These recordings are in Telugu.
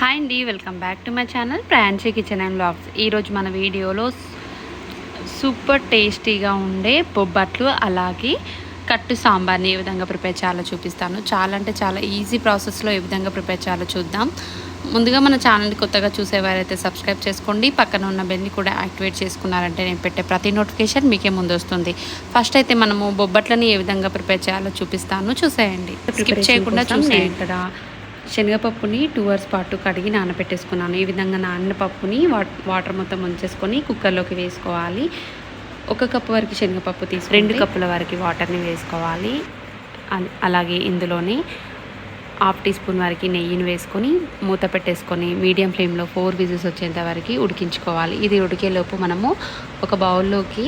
హాయ్ అండి welcome back to my channel Pransi kitchen and blogs ఈరోజు మన వీడియోలో సూపర్ టేస్టీగా ఉండే బొబ్బట్లు అలాగే కట్టు సాంబార్ని ఏ విధంగా ప్రిపేర్ చేయాలో చూపిస్తాను. చాలా అంటే చాలా ఈజీ ప్రాసెస్లో ఏ విధంగా ప్రిపేర్ చేయాలో చూద్దాం. ముందుగా మన ఛానల్ని కొత్తగా చూసేవారైతే సబ్స్క్రైబ్ చేసుకోండి. పక్కన ఉన్న బెల్ని కూడా యాక్టివేట్ చేసుకున్నారంటే నేను పెట్టే ప్రతి నోటిఫికేషన్ మీకే ముందు వస్తుంది. ఫస్ట్ అయితే మనము బొబ్బట్లని ఏ విధంగా ప్రిపేర్ చేయాలో చూపిస్తాను. చూసేయండి. స్కిప్ చేయకుండా చూసేయండి. ఇక్కడ శనగపప్పుని టూ అవర్స్ పాటు కడిగి నానబెట్టేసుకున్నాను. ఈ విధంగా నానిన పప్పుని వాటర్ మొత్తం ఉంచేసుకొని కుక్కర్లోకి వేసుకోవాలి. ఒక కప్పు వరకు శనగపప్పు తీసుకు రెండు కప్పుల వరకు వాటర్ని వేసుకోవాలి. అలాగే ఇందులోనే హాఫ్ టీ స్పూన్ వరకు నెయ్యిని వేసుకొని మూత పెట్టేసుకొని మీడియం ఫ్లేమ్లో ఫోర్ విజిల్స్ వచ్చేంత వరకు ఉడికించుకోవాలి. ఇది ఉడికేలోపు మనము ఒక బౌల్లోకి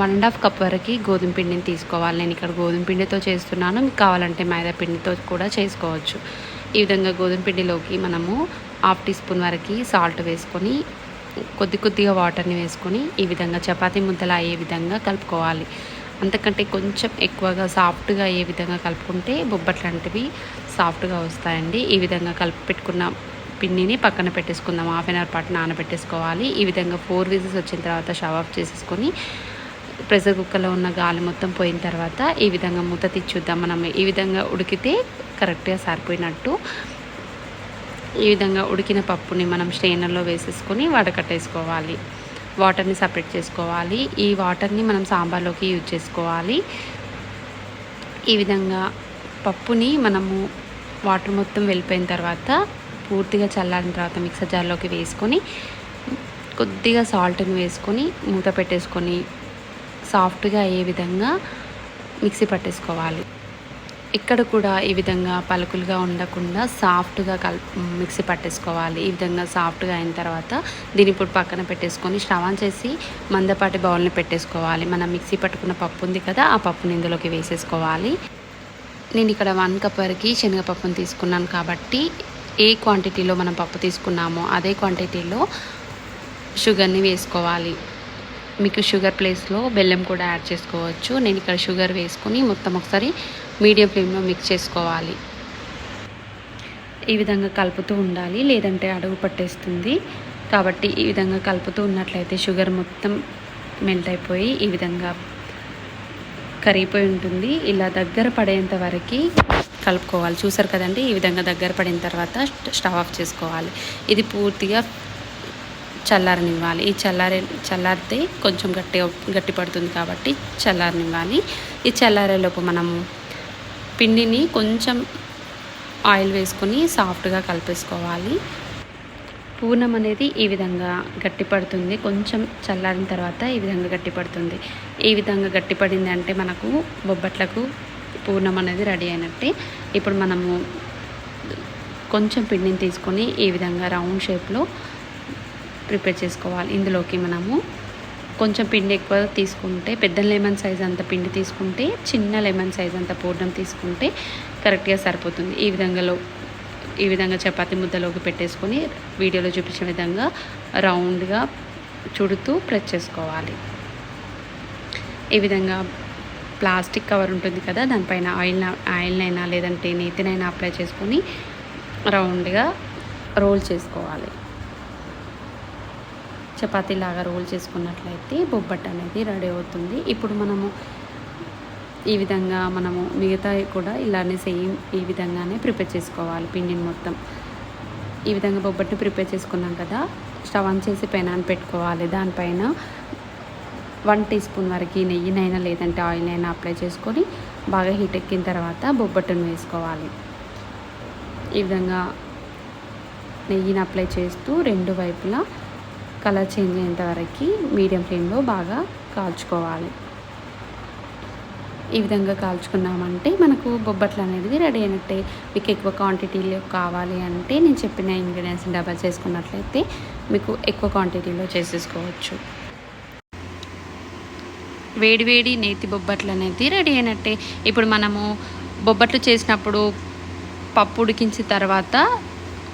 వన్ అండ్ హాఫ్ కప్ వరకు గోధుమ పిండిని తీసుకోవాలి. నేను ఇక్కడ గోధుమ పిండితో చేస్తున్నాను. మీకు కావాలంటే మైదా పిండితో కూడా చేసుకోవచ్చు. ఈ విధంగా గోధుమ పిండిలోకి మనము హాఫ్ టీ స్పూన్ వరకు సాల్ట్ వేసుకొని కొద్ది కొద్దిగా వాటర్ని వేసుకొని ఈ విధంగా చపాతీ ముద్దలు అయ్యే విధంగా కలుపుకోవాలి. అంతకంటే కొంచెం ఎక్కువగా సాఫ్ట్గా అయ్యే విధంగా కలుపుకుంటే బొబ్బట్లాంటివి సాఫ్ట్గా వస్తాయండి. ఈ విధంగా కలిపి పెట్టుకున్న పిండిని పక్కన పెట్టేసుకుందాం. హాఫ్ అన్ అవర్ పాటు నానబెట్టేసుకోవాలి. ఈ విధంగా ఫోర్ విజిల్స్ వచ్చిన తర్వాత షవ్ ఆఫ్ చేసేసుకొని ప్రెషర్ కుక్కర్లో ఉన్న గాలి మొత్తం పోయిన తర్వాత ఈ విధంగా మూత తీసి మనం ఈ విధంగా ఉడికితే కరెక్ట్గా సరిపోయినట్టు ఈ విధంగా ఉడికిన పప్పుని మనం స్ట్రెయినర్లో వేసేసుకొని వడకట్టేసుకోవాలి వాటర్ని సపరేట్ చేసుకోవాలి. ఈ వాటర్ని మనం సాంబార్లోకి యూజ్ చేసుకోవాలి. ఈ విధంగా పప్పుని మనము వాటర్ మొత్తం వెళ్ళిపోయిన తర్వాత పూర్తిగా చల్లారిన తర్వాత మిక్సర్ జార్లోకి వేసుకొని కొద్దిగా సాల్ట్ని వేసుకొని మూత పెట్టేసుకొని సాఫ్ట్గా అయ్యే విధంగా మిక్సీ పట్టేసుకోవాలి. ఇక్కడ కూడా ఈ విధంగా పలుకులుగా ఉండకుండా సాఫ్ట్గా కల్ మిక్సీ పట్టేసుకోవాలి. ఈ విధంగా సాఫ్ట్గా అయిన తర్వాత దీని ఇప్పుడు పక్కన పెట్టేసుకొని స్టవ్ చేసి మందపాటి బౌల్ని పెట్టేసుకోవాలి. మనం మిక్సీ పట్టుకున్న పప్పు ఉంది కదా ఆ పప్పుని ఇందులోకి వేసేసుకోవాలి. నేను ఇక్కడ వన్ కప్ వరకు శనగపప్పును తీసుకున్నాను కాబట్టి ఏ క్వాంటిటీలో మనం పప్పు తీసుకున్నామో అదే క్వాంటిటీలో షుగర్ని వేసుకోవాలి. మీకు షుగర్ ప్లేస్లో బెల్లం కూడా యాడ్ చేసుకోవచ్చు. నేను ఇక్కడ షుగర్ వేసుకుని మొత్తం ఒకసారి మీడియం ఫ్లేమ్లో మిక్స్ చేసుకోవాలి. ఈ విధంగా కలుపుతూ ఉండాలి. లేదంటే అడుగు పట్టేస్తుంది. కాబట్టి ఈ విధంగా కలుపుతూ ఉన్నట్లయితే షుగర్ మొత్తం మెల్ట్ అయిపోయి ఈ విధంగా కరిగిపోయి ఉంటుంది. ఇలా దగ్గర పడేంత వరకు కలుపుకోవాలి. చూసారు కదండి? ఈ విధంగా దగ్గర పడిన తర్వాత స్టవ్ ఆఫ్ చేసుకోవాలి. ఇది పూర్తిగా చల్లారనివ్వాలి. ఈ చల్లారి చల్లారితే కొంచెం గట్టి గట్టి పడుతుంది కాబట్టి చల్లారనివ్వాలి. ఈ చల్లారేలోపు మనము పిండిని కొంచెం ఆయిల్ వేసుకొని సాఫ్ట్గా కలిపేసుకోవాలి. పూర్ణం అనేది ఈ విధంగా గట్టిపడుతుంది కొంచెం చల్లారిన తర్వాత ఈ విధంగా గట్టిపడుతుంది ఈ విధంగా గట్టిపడింది అంటే మనకు బొబ్బట్లకు పూర్ణం అనేది రెడీ అయినట్టే. ఇప్పుడు మనము కొంచెం పిండిని తీసుకొని ఈ విధంగా రౌండ్ షేప్లో ప్రిపేర్ చేసుకోవాలి. ఇందులోకి మనము కొంచెం పిండి ఎక్కువ తీసుకుంటే పెద్ద లెమన్ సైజ్ అంత పిండి తీసుకుంటే చిన్న లెమన్ సైజ్ అంత పూర్ణం తీసుకుంటే కరెక్ట్గా సరిపోతుంది. ఈ విధంగాలో ఈ విధంగా చపాతీ ముద్దలోకి పెట్టేసుకొని వీడియోలో చూపించిన విధంగా రౌండ్గా చుడుతూ ప్రెస్ చేసుకోవాలి. ఈ విధంగా ప్లాస్టిక్ కవర్ ఉంటుంది కదా దానిపైన ఆయిల్ ఆయిల్నైనా లేదంటే నేతినైనా అప్లై చేసుకొని రౌండ్గా రోల్ చేసుకోవాలి. చపాతీ లాగా రోల్ చేసుకున్నట్లయితే బొబ్బట్ అనేది రెడీ అవుతుంది. ఇప్పుడు మనము ఈ విధంగా మనము మిగతా కూడా ఇలానే సేమ్ ఈ విధంగానే ప్రిపేర్ చేసుకోవాలి పిండిని మొత్తం. ఈ విధంగా బొబ్బట్టు ప్రిపేర్ చేసుకున్నాం కదా స్టవ్ ఆన్ చేసి పెనాన్ని పెట్టుకోవాలి. దానిపైన వన్ టీ స్పూన్ వరకు నెయ్యినైనా లేదంటే ఆయిల్ అయినా అప్లై చేసుకొని బాగా హీట్ ఎక్కిన తర్వాత బొబ్బట్టును వేసుకోవాలి. ఈ విధంగా నెయ్యిని అప్లై చేస్తూ రెండు వైపులా కలర్ చేంజ్ అయ్యేంత వరకు మీడియం ఫ్లేమ్లో బాగా కాల్చుకోవాలి. ఈ విధంగా కాల్చుకున్నామంటే మనకు బొబ్బట్లు అనేది రెడీ అయినట్టే. మీకు ఎక్కువ క్వాంటిటీలో కావాలి అంటే నేను చెప్పిన ఇంగ్రీడియంట్స్ డబల్ చేసుకున్నట్లయితే మీకు ఎక్కువ క్వాంటిటీలో చేసేసుకోవచ్చు. వేడి వేడి నేతి బొబ్బట్లు అనేది రెడీ అయినట్టే. ఇప్పుడు మనము బొబ్బట్లు చేసినప్పుడు పప్పు ఉడికించిన తర్వాత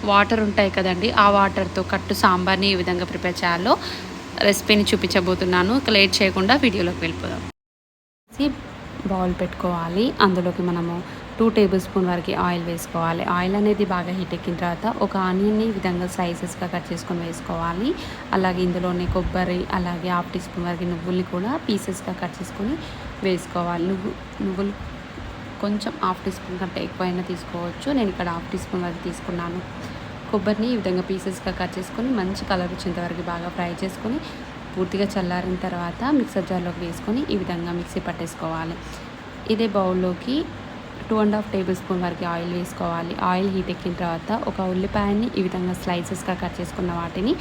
వాటర్ ఉంటాయి కదండి ఆ వాటర్తో కట్టు సాంబార్ని ఏ విధంగా ప్రిపేర్ చేయాలో రెసిపీని చూపించబోతున్నాను. లేట్ చేయకుండా వీడియోలోకి వెళ్ళిపోదాం. బౌల్ పెట్టుకోవాలి. అందులోకి మనము టూ టేబుల్ స్పూన్ వరకు ఆయిల్ వేసుకోవాలి. ఆయిల్ అనేది బాగా హీట్ ఎక్కిన తర్వాత ఒక ఆనియన్ని ఈ విధంగా స్లైసెస్గా కట్ చేసుకొని వేసుకోవాలి. అలాగే ఇందులోనే కొబ్బరి అలాగే హాఫ్ టీ స్పూన్ వరకు నువ్వుల్ని కూడా పీసెస్గా కట్ చేసుకొని వేసుకోవాలి. నువ్వు నువ్వులు కొంచెం హాఫ్ టీ స్పూన్ కంటే ఎక్కువైనా తీసుకోవచ్చు. నేను ఇక్కడ హాఫ్ టీ స్పూన్ వరకు తీసుకున్నాను. కొబ్బరిని ఈ విధంగా పీసెస్గా కట్ చేసుకొని మంచి కలర్ వచ్చేంతవరకు బాగా ఫ్రై చేసుకొని పూర్తిగా చల్లారిన తర్వాత మిక్సర్ జార్లోకి వేసుకొని ఈ విధంగా మిక్సీ పట్టేసుకోవాలి. ఇదే బౌల్లోకి two and half tablespoon వరకు ఆయిల్ వేసుకోవాలి. ఆయిల్ హీట్ ఎక్కిన తర్వాత ఒక ఉల్లిపాయని ఈ విధంగా స్లైసెస్గా కట్ చేసుకున్న వాటిని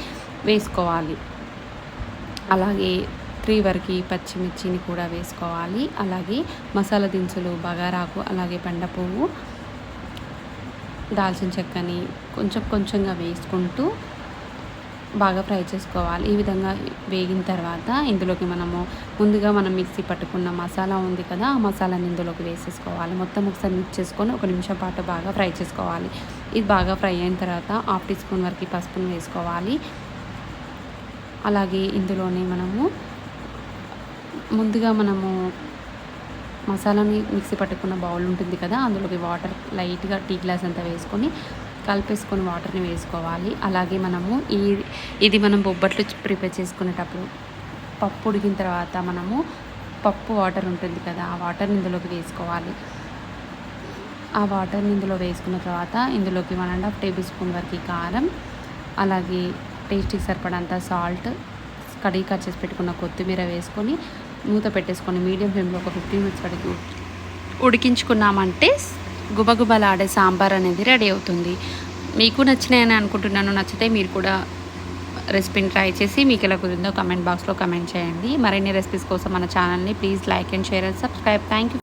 వేసుకోవాలి. అలాగే త్రీ వరకు పచ్చిమిర్చిని కూడా వేసుకోవాలి. అలాగే మసాలా దినుసులు బగారాకు అలాగే బండ పువ్వు దాల్చిన చెక్కని కొంచెం కొంచెంగా వేసుకుంటూ బాగా ఫ్రై చేసుకోవాలి. ఈ విధంగా వేగిన తర్వాత ఇందులోకి మనము ముందుగా మనం మిక్సీ పట్టుకున్న మసాలా ఉంది కదా ఆ మసాలాని ఇందులోకి వేసేసుకోవాలి. మొత్తం ఒకసారి మిక్స్ చేసుకొని ఒక నిమిషం పాటు బాగా ఫ్రై చేసుకోవాలి. ఇది బాగా ఫ్రై అయిన తర్వాత హాఫ్ టీ స్పూన్ వరకు పసుపును వేసుకోవాలి. అలాగే ఇందులోనే మనము ముందుగా మనము మసాలాని మిక్సీ పట్టుకున్న బౌల్ ఉంటుంది కదా అందులోకి వాటర్ లైట్గా టీ గ్లాస్ అంతా వేసుకొని కలిపేసుకొని వాటర్ని వేసుకోవాలి. అలాగే మనము ఈ ఇది మనం బొబ్బట్లు ప్రిపేర్ చేసుకునేటప్పుడు పప్పు ఉడికిన తర్వాత మనము పప్పు వాటర్ ఉంటుంది కదా ఆ వాటర్ని ఇందులోకి వేసుకోవాలి. ఆ వాటర్ని ఇందులో వేసుకున్న తర్వాత ఇందులోకి one and half tablespoon వరకు కారం అలాగే టేస్ట్కి సరిపడంత సాల్ట్ కడిగి కట్ చేసి పెట్టుకున్న కొత్తిమీర వేసుకొని మూత పెట్టేసుకొని మీడియం ఫ్లేమ్లో ఒక ఫిఫ్టీన్ మినిట్స్ వరకు ఉడికించుకున్నామంటే గుబగుబలాడే సాంబార్ అనేది రెడీ అవుతుంది. మీకు నచ్చినాయని అనుకుంటున్నాను నచ్చితే మీరు కూడా రెసిపీని ట్రై చేసి మీకు ఎలా కుదిరిందో కమెంట్ బాక్స్లో కమెంట్ చేయండి. మరిన్ని రెసిపీస్ కోసం మన ఛానల్ని please like and share and subscribe. Thank you.